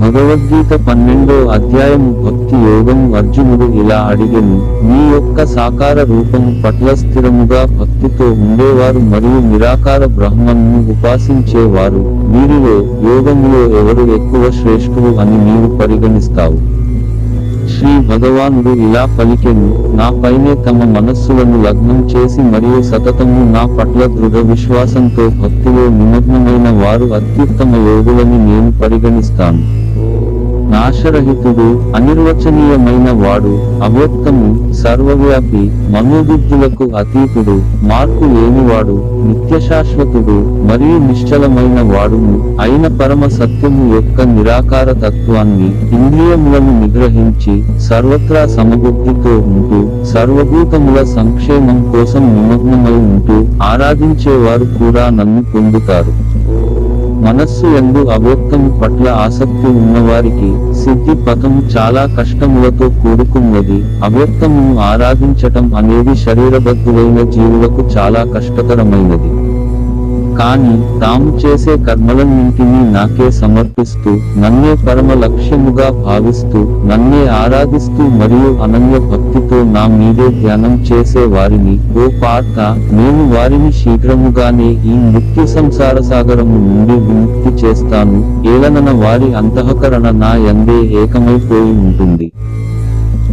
భగవద్గీత పన్నెండో అధ్యాయం భక్తి యోగం అర్జునుడు ఇలా అడిగను మీ యొక్క సాకార రూపం పట్ల స్థిరముగా భక్తితో ఉండేవారు మరియు నిరాకార బ్రహ్మను ఉపాసించేవారు. వీరిలో యోగములో ఎవరు ఎక్కువ శ్రేష్ఠులు అని నీవు పరిగణిస్తావు? శ్రీ భగవానుడు ఇలా పలికెను నా పైనే తమ మనస్సులను లగ్నం చేసి మరియు సతతము నా పట్ల దృఢ విశ్వాసంతో భక్తిలో నిమగ్నమైన వారు అత్యుత్తమ యోగులని నేను పరిగణిస్తాను. నాశరహితుడు అనిర్వచనీయమైన వాడు అవ్యక్తము సర్వవ్యాపి మనోబుద్ధులకు అతీతుడు మార్పు లేనివాడు నిత్యశాశ్వతుడు మరియు నిశ్చలమైన వాడును. అయిన పరమ సత్యము యొక్క నిరాకార తత్వాన్ని ఇంద్రియములను నిగ్రహించి సర్వత్రా సమబుద్ధితో ఉంటూ సర్వభూతముల సంక్షేమం కోసం నిమగ్నమై ఉంటూ ఆరాధించేవారు కూడా నన్ను పొందుతారు. మనస్సు ఎందు అవ్యక్తము పట్ల ఆసక్తి ఉన్నవారికి సిద్ధి పథము చాలా కష్టములతో కూడుకున్నది. అవ్యక్తమును ఆరాధించటం అనేది శరీరబద్ధులైన జీవులకు చాలా కష్టతరమైనది. కానీ తాము చేసే కర్మలన్నింటినీ నాకే సమర్పిస్తూ నన్నే పరమ లక్ష్యముగా భావిస్తూ నన్నే ఆరాధిస్తూ మరియు అనన్య భక్తితో నా మీదే ధ్యానం చేసే వారిని ఓ పార్థ నేను వారిని శీఘ్రముగానే ఈ మృత్యు సంసార సాగరము నుండి విముక్తి చేస్తాను. ఏలనన వారి అంతఃకరణ నా ఎందే ఏకమైపోయి ఉంటుంది.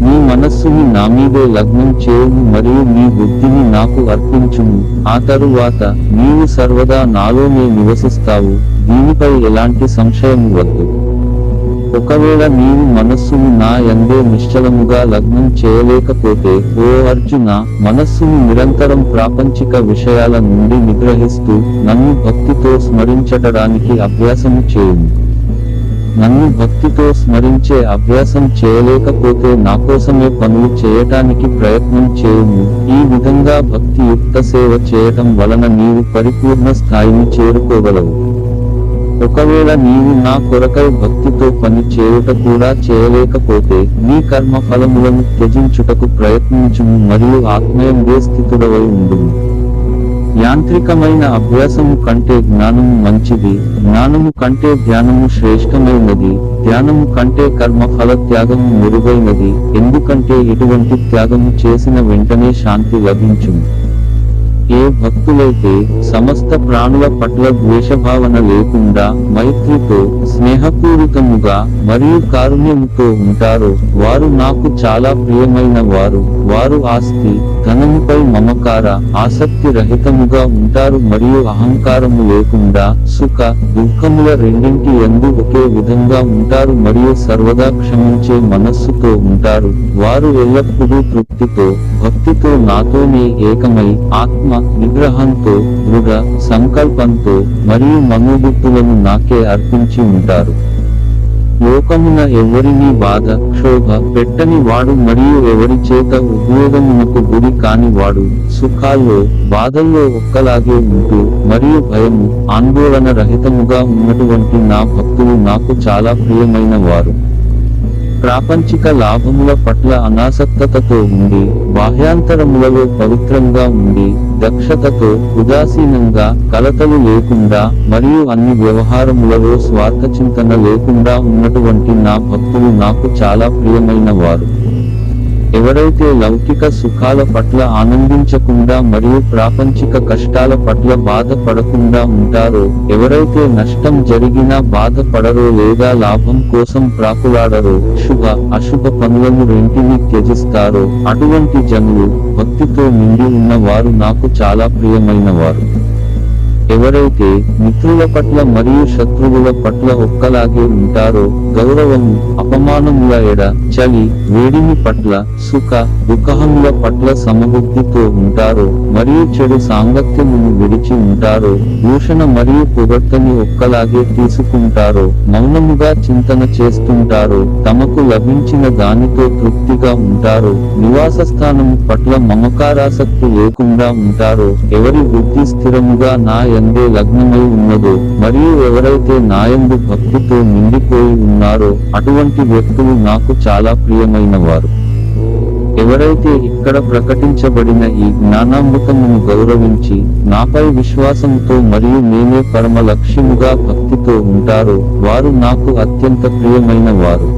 నీ మనస్సుని నా మీదే లగ్నం చేయుము మరియు నీ బుద్ధిని నాకు అర్పించుము. ఆ తరువాత నీవు సర్వదా నాలోనే నివసిస్తావు. దీనిపై ఎలాంటి సంశయము వద్దు. ఒకవేళ నీవు మనస్సును నా యందే నిశ్చలముగా లగ్నం చేయలేకపోతే ఓ అర్జున మనస్సును నిరంతరం ప్రాపంచిక విషయాల నుండి నిగ్రహిస్తూ నన్ను భక్తితో స్మరించటడానికి అభ్యాసము చేయుము. నన్ను భక్తితో స్మరించే అభ్యాసం చేయలేకపోతే నా కోసమే పనులు చేయటానికి ప్రయత్నం చేయుము. ఈ విధంగా భక్తియుక్త సేవ చేయటం వలన నీవు పరిపూర్ణ స్థాయిని చేరుకోగలవు. ఒకవేళ నీవు నా కొరకై భక్తితో పని చేయుట కూడా చేయలేకపోతే నీ కర్మ ఫలములను త్యజించుటకు ప్రయత్నించుము మరియు ఆత్మయందే స్థితుడవై ఉండుము. యాంత్రికమైన అభ్యాసము కంటే జ్ఞానము మంచిది. జ్ఞానము కంటే ధ్యానము శ్రేష్టమైనది. ధ్యానము కంటే కర్మ ఫల త్యాగము మెరుగైనది. ఎందుకంటే ఇటువంటి త్యాగము చేసిన వెంటనే శాంతి లభించును. ఏ భక్తులైతే సమస్త ప్రాణుల పట్ల ద్వేషభావన లేకుండా మైత్రితో స్నేహపూరితముగా మరియు కారుణ్యముతో ఉంటారో వారు నాకు చాలా ప్రియమైన వారు. వారు ఆస్తి ధనముపై మమకార ఆసక్తి రహితముగా ఉంటారు మరియు అహంకారము లేకుండా సుఖ దుఃఖముల రెండింటి ఎందు ఒకే విధంగా ఉంటారు మరియు సర్వదా క్షమించే మనస్సుతో ఉంటారు. వారు ఎల్లప్పుడూ తృప్తితో భక్తితో నాతోనే ఏకమై ఆత్మ నిగ్రహంతో దృఢ సంకల్పంతో మరియు మనోబుద్ధులను నాకే అర్పించి ఉంటారు. లోకమున ఎవరిని బాధ క్షోభ పెట్టని వాడు మరియు ఎవరి చేత ఉద్వేగమునకు గురి కాని వాడు సుఖాల్లో బాధల్లో ఒక్కలాగే ఉంటూ మరియు భయము ఆందోళన రహితముగా ఉన్నటువంటి నా భక్తులు నాకు చాలా ప్రియమైన వారు. ప్రాపంచిక లాభముల పట్ల అనాసక్తతతో ఉండి బాహ్యాంతరములలో పవిత్రంగా ఉండి దక్షతతో ఉదాసీనంగా కలతలు లేకుండా మరియు అన్ని వ్యవహారములలో స్వార్థ చింతన లేకుండా ఉన్నటువంటి నా భక్తులు నాకు చాలా ప్రియమైన వారు. ఎవరైతే లౌకిక సుఖాల పట్ల ఆనందించకుండా మరియు ప్రాపంచిక కష్టాల పట్ల బాధపడకుండా ఉంటారో ఎవరైతే నష్టం జరిగినా బాధపడరో లేదా లాభం కోసం ప్రాకులాడరో శుభ అశుభ పనులను రెంటిని త్యజిస్తారో అటువంటి జనులు భక్తితో నిండి ఉన్న వారు నాకు చాలా ప్రియమైన వారు ఎవరైతే మిత్రుల పట్ల మరియు శత్రువుల పట్ల ఒక్కలాగే ఉంటారో గౌరవము అపమానముల ఎడ చలి వేడిమి పట్ల సుఖ దుఃఖముల పట్ల సమబుద్ధితో ఉంటారో మరియు చెడు సాంగత్యమును విడిచి ఉంటారో దూషణ మరియు పొగడ్తని ఒక్కలాగే తీసుకుంటారో మౌనముగా చింతన చేస్తుంటారో తమకు లభించిన దానితో తృప్తిగా ఉంటారో నివాస స్థానము పట్ల మమకారాసక్తి లేకుండా ఉంటారో ఎవరి బుద్ధి స్థిరముగా నా ఎందే లగ్నమై ఉన్నదో మరియు ఎవరైతే నాయందు భక్తితో నిండిపోయి ఉన్నారో అటువంటి వ్యక్తులు నాకు చాలా ప్రియమైన వారు ఎవరైతే ఇక్కడ ప్రకటించబడిన ఈ జ్ఞానామృతమును గౌరవించి నాపై విశ్వాసంతో మరియు నేనే పరమ లక్ష్యముగా భక్తితో ఉంటారో వారు నాకు అత్యంత ప్రియమైన వారు